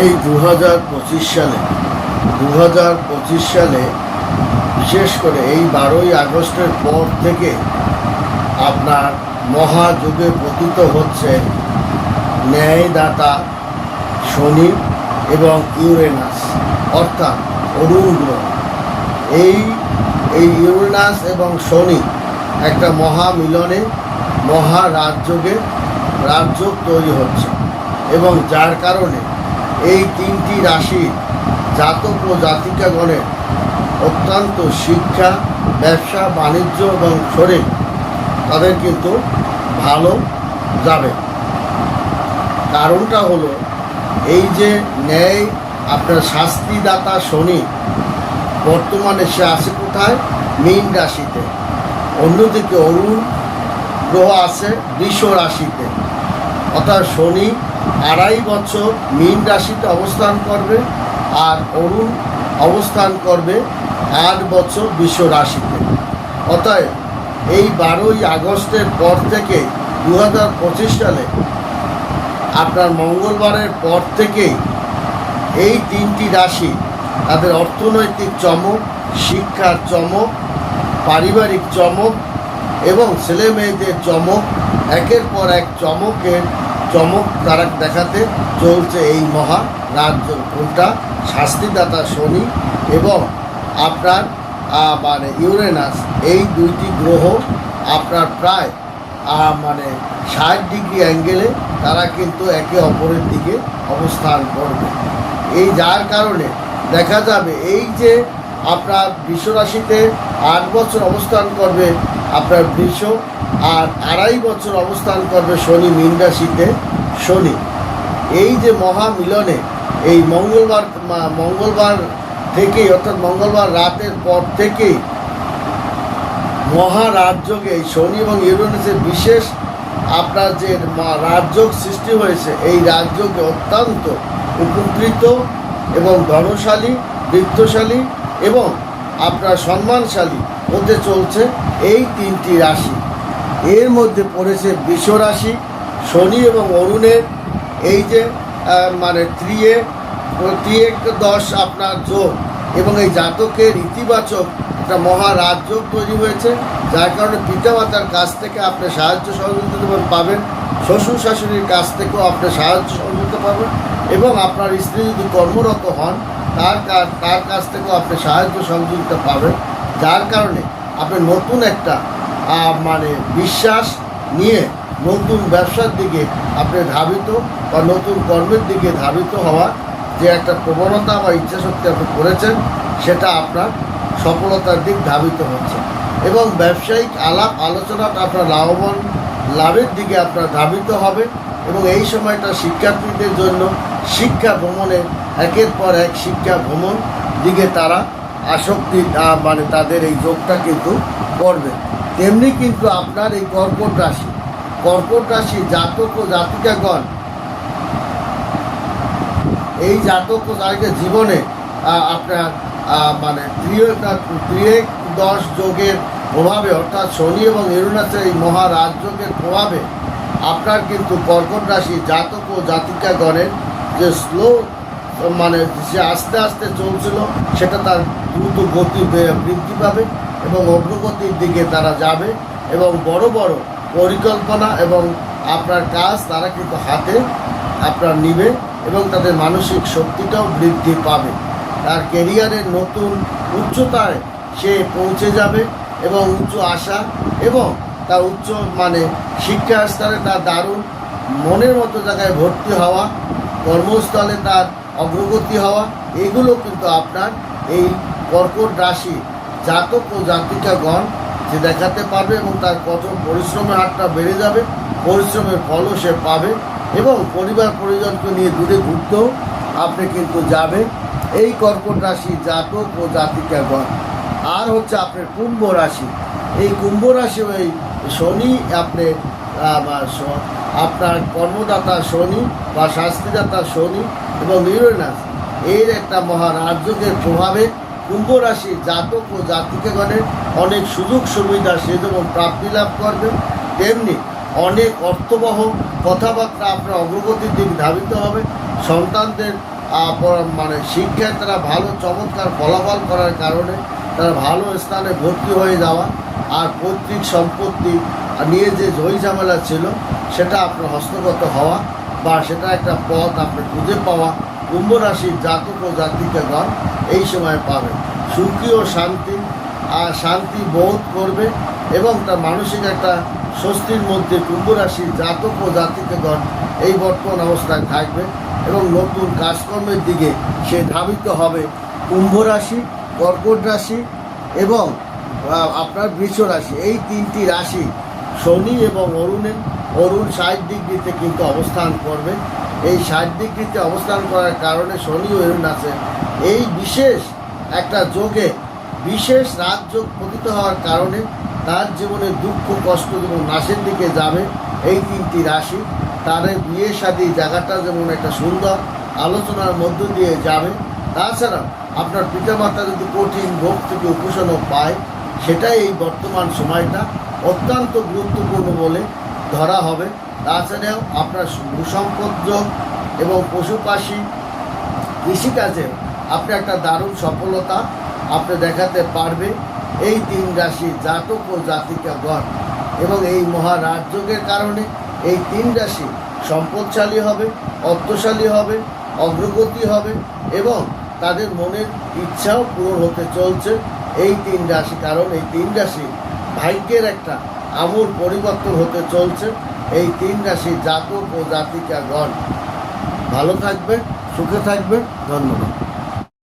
এই দু হাজার পঁচিশ সালে দু হাজার পঁচিশ সালে বিশেষ করে এই বারোই আগস্টের পর থেকে আপনার মহাযুগে পতিত হচ্ছে ন্যায়দাতা শনি এবং ইউরেনাস, অর্থাৎ অরুণ গ্রহ। এই এই ইউরেনাস এবং শনি একটা মহামিলনে মহারাজযোগে রাজযোগ তৈরি হচ্ছে এবং যার কারণে এই তিনটি রাশি জাতক ও জাতিকাগণের অত্যন্ত শিক্ষা, ব্যবসা, বাণিজ্য এবং শরীর, তাদের কিন্তু ভালো যাবে। কারণটা হলো এই যে ন্যায়, আপনার শাস্তিদাতা শনি বর্তমানে সে আছে কোথায়? মীন রাশিতে। অন্যদিকে অরুণ গ্রহ আছে বৃষ রাশিতে। অর্থাৎ শনি আড়াই বছর মীন রাশিতে অবস্থান করবে আর অরুণ অবস্থান করবে আট বছর বিশ্ব রাশিতে। অতএব এই বারোই আগস্টের পর থেকে দু হাজার পঁচিশ সালে আপনার মঙ্গলবারের পর থেকেই এই তিনটি রাশি তাদের অর্থনৈতিক চমক, শিক্ষার চমক, পারিবারিক চমক এবং ছেলে মেয়েদের চমক একের পর এক চমকের চমক তারা দেখাতে চলছে এই মহা রাজ্য কোনটা শাস্তিদাতা শনি এবং আপনার মানে ইউরেনাস, এই দুইটি গ্রহ আপনার প্রায় মানে ষাট ডিগ্রি অ্যাঙ্গেলে তারা কিন্তু একে অপরের দিকে অবস্থান করবে। এই যার কারণে দেখা যাবে এই যে আপনার বিশ্বরাশিতে আট বছর অবস্থান করবে আপনার বৃষ আর আড়াই বছর অবস্থান করবে শনি, মীন রাশিতে শনি। এই যে মহামিলনে, এই মঙ্গলবার মঙ্গলবার থেকেই, অর্থাৎ মঙ্গলবার রাতের পর থেকেই মহারাজযোগে এই শনি এবং ইউরেনাসের বিশেষ আপনার যে রাজযোগ সৃষ্টি হয়েছে, এই রাজযোগে অত্যন্ত উপকৃত এবং ধনশালী, বৃত্তশালী এবং আপনার সম্মানশালী হতে চলছে এই তিনটি রাশি। এর মধ্যে পড়েছে বৃষ রাশি, শনি এবং অরুণের। এই যে মানে ত্রিয়ে ত্রিয়েক দশ আপনার যোগ এবং এই জাতকের ইতিবাচক একটা মহারাজযোগ তৈরি হয়েছে, যার কারণে পিতামাতার কাছ থেকে আপনি সাহায্য সহযোগিতা পাবেন। শ্বশুর শাশুড়ির কাছ থেকেও আপনি সাহায্য সহযোগিতা পাবেন এবং আপনার স্ত্রী যদি কর্মরত হন, তার কাছ তার কাছ থেকেও আপনি সাহায্য সহযোগিতা পাবেন। যার কারণে আপনি নতুন একটা মানে বিশ্বাস নিয়ে নতুন ব্যবসার দিকে আপনি ধাবিত বা নতুন কর্মের দিকে ধাবিত হওয়া যে একটা প্রবণতা বা ইচ্ছাশক্তি আপনি করেছেন, সেটা আপনার সফলতার দিক ধাবিত হচ্ছে। এবং ব্যবসায়িক আলাপ আলোচনাটা আপনার লাভবান লাভের দিকে আপনার ধাবিত হবে এবং এই সময়টা শিক্ষার্থীদের জন্য শিক্ষা ভ্রমণে একের পর এক শিক্ষা ভ্রমণ দিকে তারা আসক্তি মানে তাদের এই যোগটা কিন্তু করবে তেমনি কিন্তু আপনার এই কর্কট রাশি কর্কট রাশি জাতক ও জাতিকাগণ, এই জাতক ও জীবনে আপনার মানে প্রিয় দশ যোগের প্রভাবে, অর্থাৎ শনি এবং ইউরেনাসের এই মহারাজযোগের প্রভাবে, আপনার কিন্তু কর্কট রাশি জাতক ও জাতিকাগণের যে স্লো মানে যে আস্তে আস্তে চলছিল, সেটা তার দ্রুত গতি বৃদ্ধি পাবে এবং অগ্রগতির দিকে তারা যাবে এবং বড় বড় পরিকল্পনা এবং আপনার কাজ তারা কিন্তু হাতে আপনার নিবে এবং তাদের মানসিক শক্তিটাও বৃদ্ধি পাবে। তার কেরিয়ারের নতুন উচ্চতায় সে পৌঁছে যাবে এবং উচ্চ আশা এবং তার উচ্চ মানে শিক্ষা স্তরে তার দারুণ মনের মতো জায়গায় ভর্তি হওয়া, কর্মস্থলে তার অগ্রগতি হওয়া, এগুলো কিন্তু আপনার এই কর্কট রাশি জাতক ও জাতিকাগণ যে দেখাতে পারবে এবং তার কঠোর পরিশ্রমের হারটা বেড়ে যাবে, পরিশ্রমের ফলও সে পাবে এবং পরিবার পরিজনকে নিয়ে দূরে ঘুরতেও আপনি কিন্তু যাবে এই কর্কট রাশি জাতক ও জাতিকাগণ। আর হচ্ছে আপনার কুম্ভ রাশি। এই কুম্ভ রাশি ওই শনি, আপনি আপনার কর্মদাতা শনি বা শাস্তিদাতা শনি এবং ইউরেনাস, এর একটা মহারাজ্যকের প্রভাবে কুম্ভ রাশি জাতক ও জাতিকেগণের অনেক সুযোগ সুবিধা সে যেমন প্রাপ্তি লাভ করবে। তেমনি অনেক অর্থবহ কথাবার্তা আপনার অগ্রগতির দিক ধাবিত হবে। সন্তানদের মানে শিক্ষায় তারা ভালো, চমৎকার ফলাফল করার কারণে তারা ভালো স্থানে ভর্তি হয়ে যাওয়া আর পৈতৃক সম্পত্তি নিয়ে যে ঝই ঝামেলা ছিল, সেটা আপনার হস্তগত হওয়া বা সেটা একটা পথ আপনি খুঁজে পাওয়া কুম্ভ রাশির জাতক ও জাতিকাগণ এই সময় পাবে সুখী ও শান্তি আর শান্তি বোধ করবে এবং তার মানসিক একটা স্বস্তির মধ্যে কুম্ভ রাশির জাতক ও জাতিকাগণ এই বর্তমান অবস্থায় থাকবে এবং নতুন কাজকর্মের দিকে সে ধাবিত হবে। কুম্ভ রাশি কর্কট রাশি এবং আপনার বৃষ রাশি। এই তিনটি রাশি শনি এবং অরুণের, অরুণ ষাট ডিগ্রিতে কিন্তু অবস্থান করবে। এই ষাট ডিগ্রিতে অবস্থান করার কারণে শনি অরুণ আছে। এই বিশেষ একটা যোগে, বিশেষ রাজযোগ পতিত হওয়ার কারণে তার জীবনে দুঃখ, কষ্ট যেমন নাশের দিকে যাবে এই তিনটি রাশি। এই বিয়ে শাদী জায়গাটা যেমন একটা সুন্দর আলোচনার মধ্য দিয়ে যাবে। তাছাড়া আপনার পিতামাতা যদি কঠিন ভোগ থেকে উপশমও পায়, সেটাই এই বর্তমান সময়টা অত্যন্ত গুরুত্বপূর্ণ বলে ধরা হবে। তাছাড়াও আপনার ভূসম্পদ এবং পশুপাশি কৃষিকাজে আপনি একটা দারুণ সফলতা আপনি দেখাতে পারবে। এই তিন রাশি জাতক ও জাতিকাগণ এবং এই মহারাজযোগের কারণে এই তিন রাশি সম্পদশালী হবে, অর্থশালী হবে, অগ্রগতি হবে এবং তাদের মনের ইচ্ছাও পূরণ হতে চলছে এই তিন রাশি। কারণ এই তিন রাশি ভাগ্যের একটা আমূল পরিবর্তন হতে চলছে। এই তিন রাশি জাতক ও জাতিকাগণ ভালো থাকবে সুখে থাকবে ধন্যবাদ।